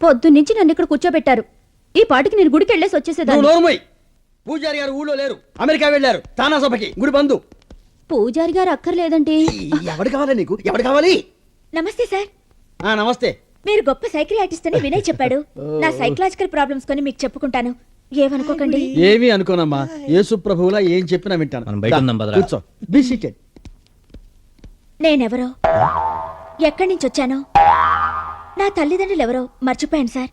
పొద్దున్నుంచి నన్ను ఇక్కడ కూర్చోబెట్టారు. ఈ పాటికి నేను గుడికి వెళ్ళేసి వచ్చేసేదాన్ని. నోరుమోయ్. పూజారి గారు ఊళ్ళో లేరు. అమెరికా వెళ్ళారు. తానా సభకి. గుడి బంధు పూజారి గారు అక్కర్లేదండి ఎవడు కావాలి నీకు? ఎవడు కావాలి? నమస్తే సార్. ఆ నమస్తే. మీరు గొప్ప సైకియాటిస్ట్ అని వినయ్ చెప్పాడు. నా సైకలాజికల్ ప్రాబ్లమ్స్ కొని మీకు చెప్పుకుంటాను. ఏమనుకోకండి? ఏమీ అనుకోనమ్మా. యేసు ప్రభువులా ఏం చెప్పినా వింటాను. మనం బయట ఉందాం. కూర్చో. బి సీటెడ్ నేనెవరో? ఎక్కడి నుంచి వచ్చానో? నా తల్లిదండ్రులు ఎవరో మర్చిపోయాను సార్.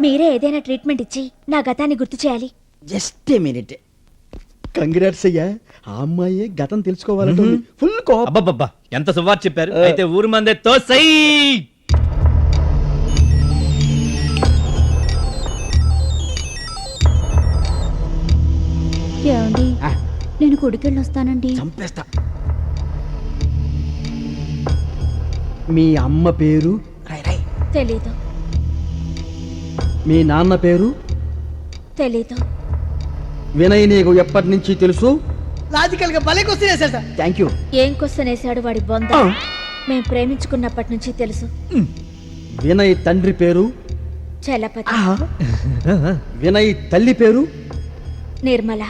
మీరే ఏదైనా ట్రీట్మెంట్ ఇచ్చి నా గతాన్ని గుర్తు చేయాలి. జస్ట్ ఏ మినిట్ కంగ్రాట్స్ అయ్యా. ఆ అమ్మాయి గతం తెలుసుకోవాలంటే ఫుల్ కోపం అబ్బబ్బబ్బా. ఎంత సువార్ చెప్పారు? అయితే ఊరు మందే తోసై ఏమండి. నేను గుడికెళ్ళి వస్తానండి చంపేస్తా. మీ అమ్మ పేరు? తెలీదు. మీ నాన్న పేరు? తెలీదు. వినయ్ నీకు ఎప్పటి నుంచి తెలుసు? లాజికల్గా భలే క్వశ్చన్ సార్. థ్యాంక్ యూ ఏం క్వశ్చన్ వేశాడు వాడి బొంద? మేం ప్రేమించుకున్నప్పటి నుంచి తెలుసు. వినయ్ తండ్రి పేరు? చలపతి. వినయ్ తల్లి పేరు? నిర్మల.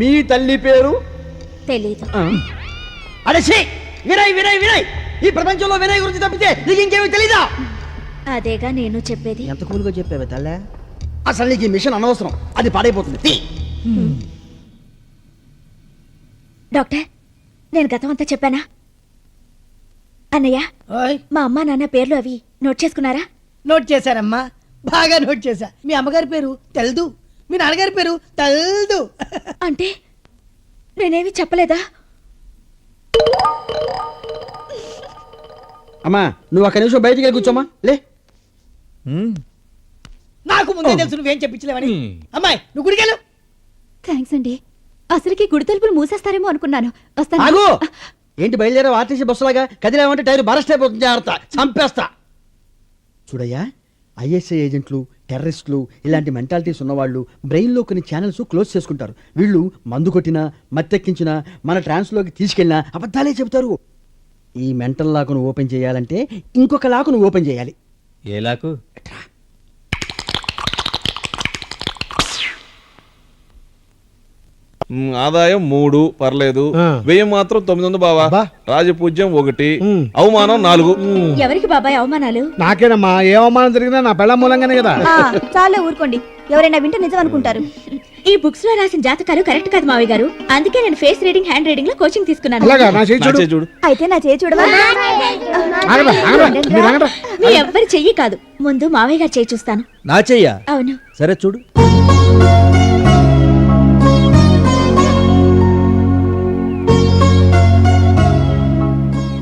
మీ తల్లి పేరు? తెలీదు. అడసి వినయ్ వినయ్ వినయ్! ఈ ప్రపంచంలో వినయ్ గురించి తప్పితే నీకు ఇంకేమీ తెలీదా? అదేగా నేను చెప్పేది. ఎంత కూలుగా చెప్పావే తల్లే? అసలు నీకు ఈ మిషన్ అనవసరం. అది పాడైపోతుంది. డాక్టర్ నేను గతం అంతా చెప్పానా? అన్నయ్య ఓయ్! మా అమ్మా నాన్న పేర్లు అవి నోట్ చేసుకున్నారా? నోట్ చేశారమ్మా. బాగా నోట్ చేశా. మీ అమ్మగారి పేరు తెల్దు. మీ నాన్నగారి పేరు తెల్దు. అంటే నేనేమి చెప్పలేదా? అమ్మా నువ్వు ఒక్క నిమిషం బయటికి వెళ్ళి కూర్చోమ్మా. లే. నాకు ముందే తెలుసు నువ్వేం చెప్పించలేవని. అమ్మాయి నువ్వు గుడికెళ్ళు థ్యాంక్స్ అండి. అసలుకి గుడి తలుపులు మూసేస్తారేమో అనుకున్నాను. వస్తాను. ఏంటి బయలుదేరావు ఆర్టీసీ బస్సులాగా? కదిలేమంటే టైర్ బరస్ట్ అయిపోతుంది జాగ్రత్త. చంపేస్తా. చూడయ్యా ఐఎస్ఐ ఏజెంట్లు టెర్రరిస్టులు ఇలాంటి మెంటాలిటీస్ ఉన్నవాళ్ళు బ్రెయిన్లో కొన్ని ఛానల్స్ క్లోజ్ చేసుకుంటారు. వీళ్ళు మందు కొట్టినా మత్తెక్కించినా మన ట్రాన్స్లోకి తీసుకెళ్ళినా అబద్ధాలే చెబుతారు. ఈ మెంటల్ లాకును ఓపెన్ చేయాలంటే ఇంకొక లాకును ఓపెన్ చేయాలి. ఏ లాకు? ఆదాయం మూడు పర్లేదు. వ్యయం మాత్రం తొమ్మిది ఉంది బావా. రాజపూజ్యం ఒకటి అవమానం నాలుగు. ఎవరికి బాబాయ్ అవమానాలు? నాకేనమ్మా ఏ అవమానం జరిగినా నా పెళ్ళ మూలంగానే కదా. చాలా ఊరుకోండి. ఎవరైనా వింటే నిజం అనుకుంటారు. ఈ బుక్స్లో రాసిన జాతకాలు కరెక్ట్ కాదు మావి గారు. అందుకే నేను ఫేస్ రీడింగ్ హ్యాండ్ రీడింగ్లో కోచింగ్ తీసుకున్నాను. అయితే నా చేయి చూడవా. మీ ఎవ్వరి చెయ్యి కాదు. ముందు మావయ్య గారు చేయి చూస్తాను. నా చెయ్యా? అవును. సరే చూడు.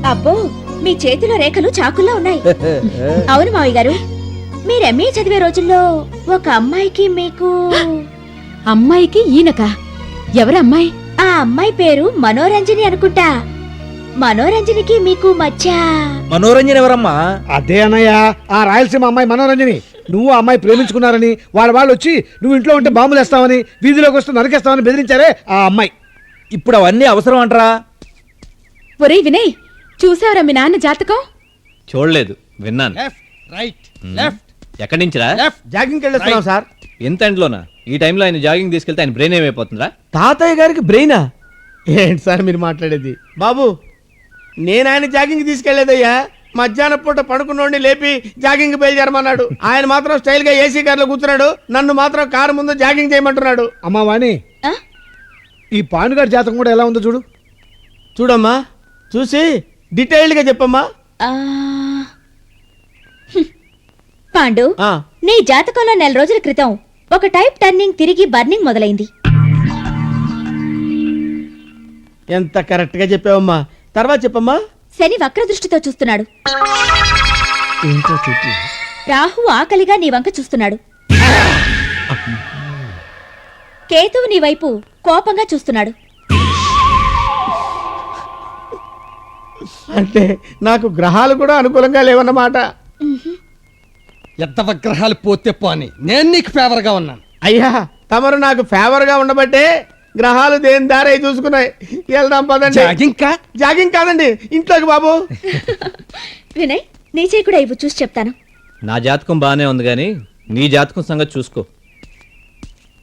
అబ్బో మీ చేతిలో రేఖలు చాకుల్లో ఉన్నాయి. అవును మావయ్య గారు. మీరు ఎంఏ చదివే రోజుల్లో ఒక అమ్మాయికి మీకు అమ్మాయికి ఈయనక? ఎవరు అమ్మాయి? ఆ అమ్మాయి పేరు మనోరంజని అనుకుంటా. మనోరంజనికి మీకు మధ్య మనోరంజన్ ఎవరమ్మా? అదే అన్నయ్య ఆ రాయలసీమ అమ్మాయి మనోరంజని. నువ్వు ఆ అమ్మాయి ప్రేమించుకున్నారని వాళ్ళ వాళ్ళు వచ్చి నువ్వు ఇంట్లో ఉంటే బాంబులు వేస్తావని వీధిలోకి వస్తూ నరికేస్తావని బెదిరించారే ఆ అమ్మాయి. ఇప్పుడు అవన్నీ అవసరం అంటరా? ఒరేయ్ వినయ్ చూసావరా మీ నాన్న జాతకం? చూడలేదు విన్నాను. రైట్ లెఫ్ట్ ఎక్కడి నుంచిరా? జాగింగ్కి వెళ్ళేస్తున్నాం సార్. ఎంత ఎండ్లోనా? ఈ టైంలో ఆయన జాగింగ్ తీసుకెళ్తే ఆయన బ్రెయిన్ ఏమైపోతుందిరా? తాతయ్య గారికి బ్రెయినా ఏంటి సార్ మీరు మాట్లాడేది? బాబు నేను ఆయన జాగింగ్ తీసుకెళ్ళేదయ్యా. మధ్యాహ్నం పూట పడుకున్నోడిని లేపి జాగింగ్ బయలుదేరమన్నాడు. ఆయన మాత్రం స్టైల్గా ఏసీ కార్లో కూర్చున్నాడు. నన్ను మాత్రం కారు ముందు జాగింగ్ చేయమంటున్నాడు. అమ్మా వాణి ఆ? ఈ పాండుగారి జాతకం కూడా ఎలా ఉందో చూడు. చూడమ్మా. చూసి. డీటెయిల్డ్గా చెప్పమ్మా. పాండు ఆ, నీ జాతకంలో నెల రోజుల క్రితం ఒక టైప్ టర్నింగ్ తిరిగి బర్నింగ్ మొదలైంది. ఎంత కరెక్ట్గా చెప్పావమ్మా. తర్వాత చెప్పమ్మా. శని వక్ర దృష్టితో చూస్తున్నాడు. ఏంటో చెప్పు రాహు ఆకలిగా నీ వంక చూస్తున్నాడు. కేతువు నీ వైపు కోపంగా చూస్తున్నాడు. అంటే నాకు గ్రహాలు కూడా అనుకూలంగా లేవన్నమాట. ఎంత గ్రహాలు పోతే పోని నేను నీకు ఫేవర్గా ఉన్నాను. అయ్యా తమరు నాకు ఫేవర్గా ఉండబట్టే గ్రహాలు దేని దారి చూసుకున్నాయి. వెళ్దాం పదండి. జాగింగ్ కా? జాగింగ్ కాదండి ఇంట్లోకి బాబు. వినయ్ నీ చేయి కూడా ఇవ్వు చూసి చెప్తాను. నా జాతకం బాగానే ఉంది కానీ నీ జాతకం సంగతి చూసుకో.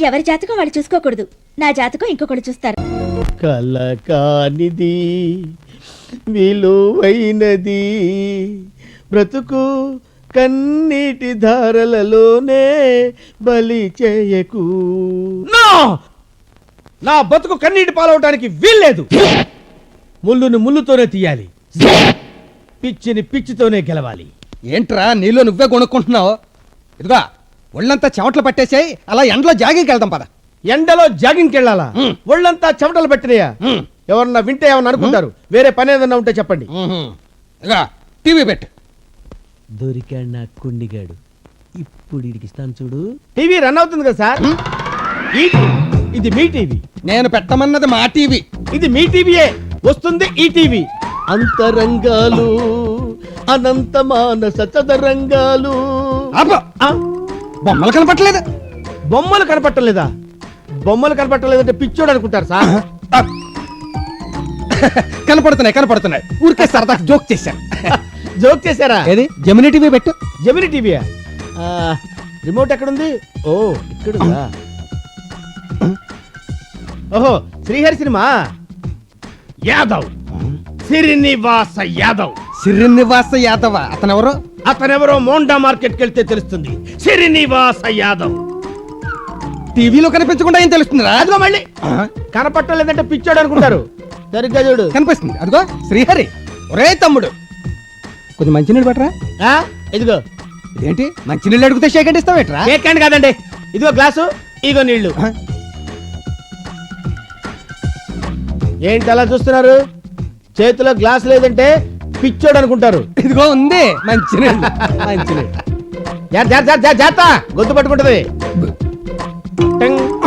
ఎవరి జాతకం వాళ్ళు చూసుకోకూడదు. నా జాతకం ఇంకొకరు చూస్తారు. కల కానిది. విలువైనది. బ్రతుకు కన్నీటి ధారలలోనే బలి చేయకు. నో! నా బతుకు కన్నీటి పాలవటానికి వీల్లేదు. ముళ్ళుని ముళ్ళుతోనే తీయాలి. పిచ్చిని పిచ్చితోనే గెలవాలి. ఏంట్రా నీలో నువ్వే కొనుక్కుంటున్నావు? ఇదిగా ఒళ్ళంతా చెమటలు పట్టేసాయి అలా ఎండలో జాగింగ్కి వెళ్దాం పద. ఎండలో జాగింగ్కి వెళ్ళాలా? ఒళ్ళంతా చెమటలు పెట్టినయా? ఎవరన్నా వింటే ఏమన్నా అనుకుంటారు. వేరే పని ఏదన్నా ఉంటే చెప్పండి. టీవీ పెట్టు. దొరికాడు నా కుండిగాడు. ఇప్పుడు ఇడికి ఇస్తాను చూడు. టీవీ రన్ అవుతుంది కదా సార్? ఈ ఇది మీ టీవీ. నేను పెట్టమన్నది మా టీవీ. ఇది మీ టీవీయే. వస్తుంది ఈ టీవీ. అంతరంగాలు అనంత మానస చదరంగాలు. ఆపు. ఆ, బొమ్మలు కనపట్టలేదు. బొమ్మలు కనపట్టలేదా? బొమ్మలు కనపట్టలేదంటే పిచ్చోడు అనుకుంటారు సార్. కనపడుతున్నాయి కనపడుతున్నాయి. ఊరికే సరదా జోక్ చేశాను. జోక్ చేశారా? ఏది? జమినీ టీవీ పెట్టు. జమిని టీవీయా ఆ, రిమోట్ ఎక్కడుంది? ఓ ఇక్కడుందా? ఓహో శ్రీహరి సినిమా? యాదవ్. శ్రీనివాస యాదవ్. శ్రీనివాస యాదవ? అతను ఎవరు అతనెవరో మోండా మార్కెట్కి వెళ్తే తెలుస్తుంది. శ్రీనివాస యాదవ్. టీవీలో కనిపించకుండా ఏం తెలుస్తుందిరా? అదిగో మళ్ళీ. కనపట్టలేదంటే పిచ్చోడు అనుకుంటారు. సరిగ్గా చూడు కనిపిస్తుంది. అదిగో శ్రీహరి. ఒరే తమ్ముడు. కొంచెం మంచినీళ్ళు పట్టరా. ఆ, ఇదిగో. ఇదేంటి? మంచినీళ్ళు అడిగితే షేకండి ఇస్తావేట్రా కేక్ హ్యాండ్ కాదండి. ఇదిగో గ్లాసు ఇదిగో నీళ్ళు ఏంటి అలా చూస్తున్నారు? చేతిలో గ్లాస్ లేదంటే పిచ్చోడు అనుకుంటారు. ఇదిగో ఉంది. మంచినీళ్ళు. మంచినీళ్ళు. జా- జా- జా- జా- జాగ్రత్త. గొంతు పట్టుకుంటది. టంగ్.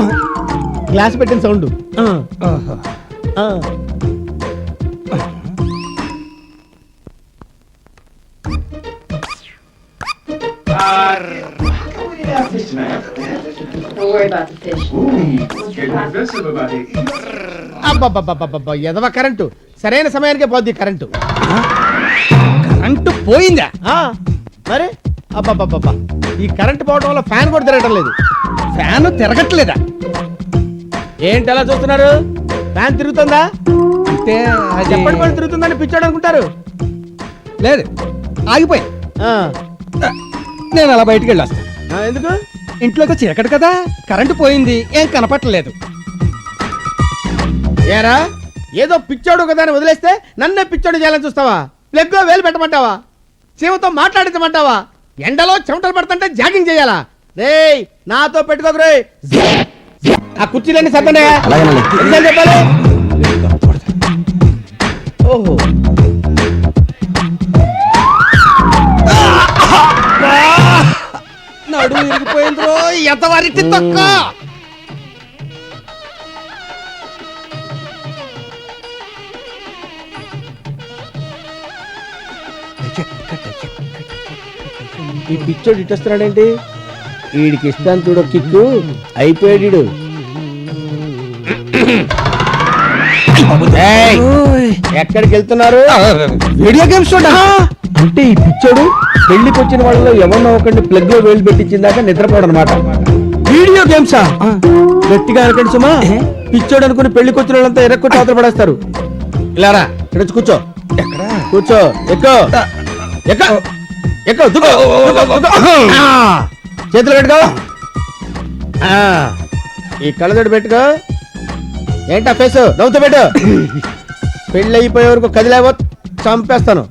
గ్లాస్ పెట్టిన సౌండ్. ఓహో. Don't worry about the fish. అబ్బబ్బబ్బబ్బబ్బ ఎదవ కరెంటు. సరైన సమయానికే పోద్ది కరెంటు. కరెంటు పోయిందా? ఆ, మరి? అబ్బబ్బబ్బబ్బ. ఈ కరెంటు పోవడం వల్ల ఫ్యాన్ కూడా తిరగటం లేదు. ఫ్యాన్ తిరగట్లేదా? ఏంటి అలా చూస్తున్నారు? ఫ్యాన్ తిరుగుతుందా? అంటే అది చెప్పండి పని తిరుగుతుందని పిచ్చాడు అనుకుంటారు. లేదు ఆగిపోయి. ఆ, నేను అలా బయటికి వెళ్ళొస్తాను ఎందుకు? ఇంట్లోకి చీకటి కదా? కరెంటు పోయింది. ఏం కనపట్టలేదు ఏరా? ఏదో పిచ్చోడు కదా అని వదిలేస్తే నన్నే పిచ్చోడు చేయాలని చూస్తావా? ప్లగ్లో వేలు పెట్టమంటావా? చీమతో మాట్లాడించమంటావా? ఎండలో చెమటలు పడుతుంటే జాగింగ్ చేయాలా? రేయ్ నాతో పెట్టుకోకు రే ఆ కుర్చీలన్నీ ఎన్నిసార్లు చెప్పాలి? ఓహో. నడు ఇరిగిపోయింది ఎంతవారికి తక్కువ ఈ పిచ్చోడు ఇట్టొస్తున్నాడేంటి? వీడికి ఇస్తాను చూడు కిక్కు. అయిపోయాడు ఎక్కడికి వెళ్తున్నారు? వీడియో గేమ్స్ చూడ అంటే ఈ పిచ్చోడు పెళ్ళికి వచ్చిన వాళ్ళలో ఎవరినో ఒకరిని ప్లగ్లో వేలు పెట్టించిందాక నిద్రపోవడం అనమాట వీడియో గేమ్సా గట్టిగా అనకండి సుమా. పిచ్చోడు అనుకుని పెళ్ళికి వచ్చిన వాళ్ళంతా ఎరక్కొట్టి అవతల పడేస్తారు. ఇలారా ఇక్కడ వచ్చి కూర్చో. కూర్చో దుక్కో, దుక్కో, దుక్కో. ఆ, చేతులు పెట్టుకో ఆ, ఈ కళ్ళజోడు పెట్టుకో. ఏంటా ఫేస్? నవ్వుతూ పెట్టు. పెళ్ళి అయిపోయే వరకు కదిలేవో చంపేస్తాను.